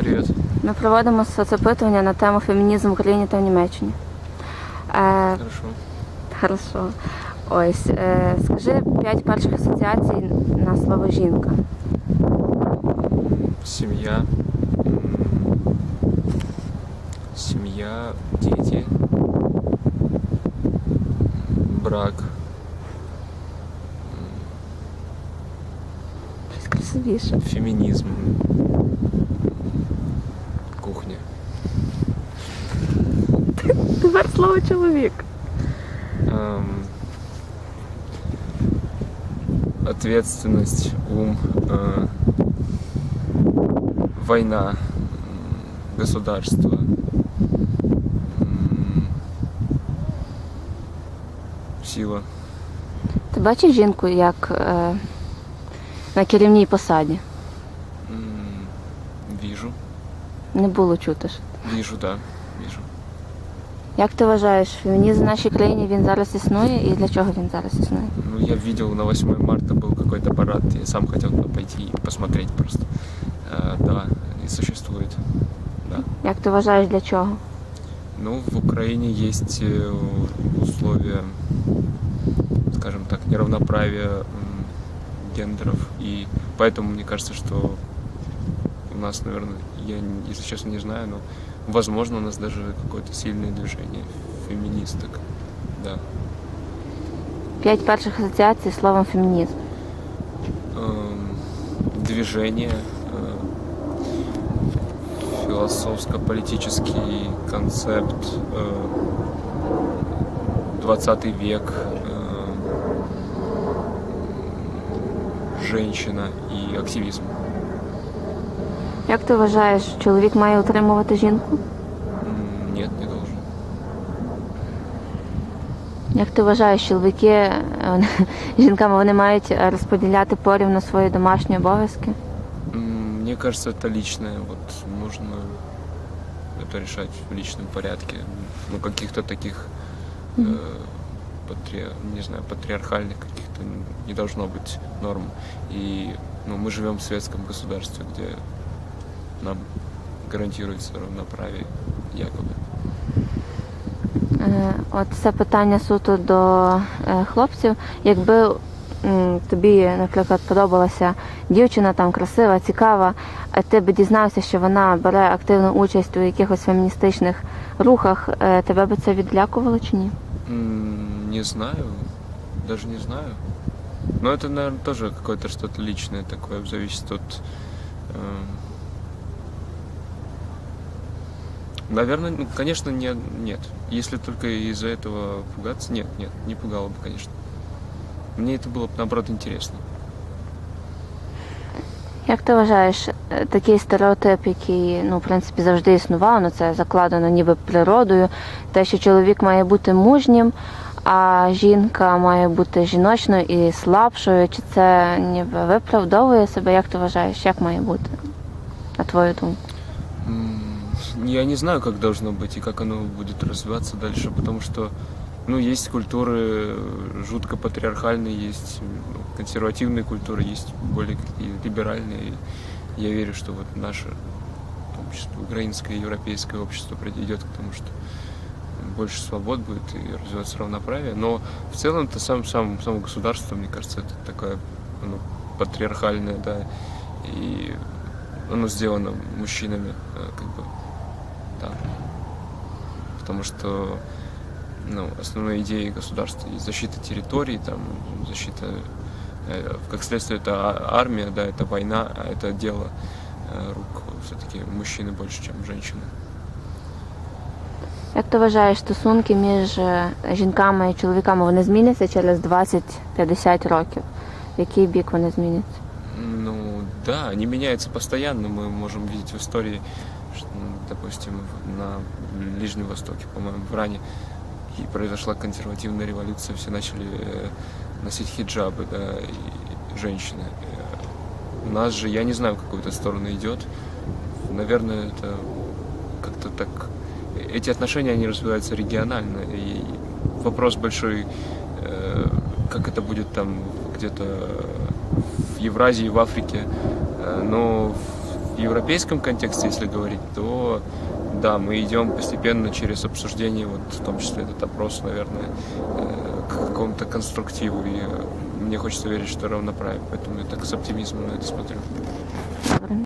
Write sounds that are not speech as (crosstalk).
привет. Ми проводимо соцопитування на тему фемінізм в Україні та в Німеччині. Е, Хорошо. хорошо. Ось, е, скажи п'ять перших асоціацій на слово жінка. Семья. м, Семья, дети. Брак. Щось красивіше. Феминизм. Слово чоловік. Ам, Ответственность, ум. э, Война. Государство. Сила. Ти бачиш жінку як е, на керівній посаді? М, Вижу. Не було чути. ж. Вижу, да. Вижу. Як ти вважаєш, фемінізм в нашій країні він зараз існує і для чого він зараз існує? Ну, я видел на 8 марта был какой-то парад. Я сам хотел туда пойти и посмотреть просто. Э, да, и существует. Да. Як ти вважаєш для чого? Ну, в Украине есть э, условия, скажем так, неравноправия м, гендеров. И поэтому мне кажется, что у нас, наверное, я, н- если честно, не знаю, но возможно у нас даже какое-то сильное движение феминисток. Да. П'ять перших асоціацій з словом фемінізм. Эм, движение, э, философско-политический концепт, э, 20 век, э, женщина и активизм. Як ти вважаєш, чоловік має утримувати жінку? М, Нет, не должен. Як ти вважаєш, чоловіки е, (laughs) жінками вони мають е, розподіляти порівну свої домашні обов'язки? М, Мне кажется, это личное. Вот нужно это решать в личном порядке. Ну, каких-то таких, э, патри- не знаю, патриархальных каких-то не должно быть норм. И ну, мы живем в светском государстве, где нам гарантируется равноправие якобы. Е, От це питання суто до е, хлопців. Якби тобі, наприклад, подобалася дівчина там красива, цікава, а ти б дізнався, що вона бере активну участь у якихось феміністичних рухах, е, тебе би це відлякувало чи ні? Не знаю, даже не знаю. Но это, наверное, тоже какое-то что-то личное такое, зависит от... Наверное, ну, конечно, не, нет. Если только из-за этого пугаться, нет, нет, не пугало бы, конечно. Мне это было бы, наоборот, интересно. Як ти вважаєш, е, такий стереотип, який ну, в принципі завжди існував, ну це закладено ніби природою, те, що чоловік має бути мужнім, а жінка має бути жіночною і слабшою, чи це ніби виправдовує себе? Як ти вважаєш, як має бути? На твою думку? Я не знаю, как должно быть и как оно будет развиваться дальше, потому что, ну, есть культуры э, жутко патриархальные, есть ну, консервативные культуры, есть более какие либеральные. Я верю, что вот наше общество, украинское и европейское общество придет к тому, что больше свобод будет и развиваться равноправие. Но в целом это сам, сам, само государство, мне кажется, это такое оно патриархальное, да, и оно сделано мужчинами, э, как бы, да. Потому что ну, основной идеей государства есть защита территорий, там, защита, э, как следствие, это а- армия, да, это война, а это дело э, рук все-таки мужчины больше, чем женщины. Як ти вважаєш, стосунки між е, жінками і чоловіками вони зміняться через 20-50 років? В який бік вони зміняться? Ну да, они меняются постоянно. Мы можем видеть в истории, что, ну, допустим, в- на Ближнем Востоке, по-моему, в Иране и произошла консервативная революция, все начали э, носить хиджабы, да, и женщины. Э, У нас же, я не знаю, в какую-то сторону идет. Наверное, это как-то так... Эти отношения, они развиваются регионально. И вопрос большой, э, как это будет там где-то в Евразии, в Африке. Но в европейском контексте, если говорить, то да, мы идем постепенно через обсуждение, вот в том числе этот опрос, наверное, э, к какому-то конструктиву. И мне хочется верить, что равноправие. Поэтому я так с оптимизмом на это смотрю.